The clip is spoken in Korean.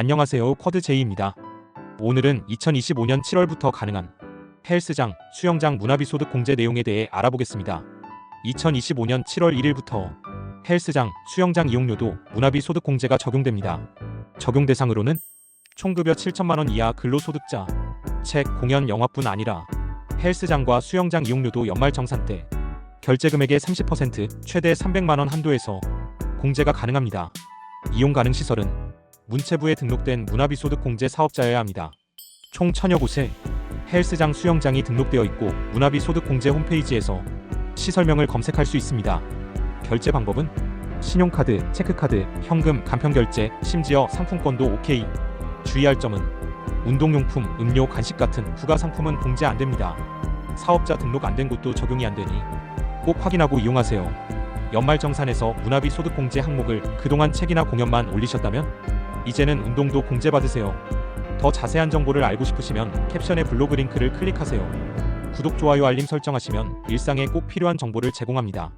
안녕하세요. 쿼드 제이입니다. 오늘은 2025년 7월부터 가능한 헬스장, 수영장 문화비 소득 공제 내용에 대해 알아보겠습니다. 2025년 7월 1일부터 헬스장, 수영장 이용료도 문화비 소득 공제가 적용됩니다. 적용 대상으로는 총급여 7천만 원 이하 근로소득자, 책, 공연, 영화뿐 아니라 헬스장과 수영장 이용료도 연말정산 때 결제 금액의 30% 최대 300만 원 한도에서 공제가 가능합니다. 이용 가능 시설은 문체부에 등록된 문화비 소득 공제 사업자여야 합니다. 총 천여 곳에 헬스장, 수영장이 등록되어 있고 문화비 소득 공제 홈페이지에서 시설명을 검색할 수 있습니다. 결제 방법은 신용카드, 체크카드, 현금, 간편결제, 심지어 상품권도 OK. 주의할 점은 운동용품, 음료, 간식 같은 부가 상품은 공제 안 됩니다. 사업자 등록 안 된 곳도 적용이 안 되니 꼭 확인하고 이용하세요. 연말 정산에서 문화비 소득 공제 항목을 그동안 책이나 공연만 올리셨다면 이제는 운동도 공제받으세요. 더 자세한 정보를 알고 싶으시면 캡션의 블로그 링크를 클릭하세요. 구독, 좋아요, 알림 설정하시면 일상에 꼭 필요한 정보를 제공합니다.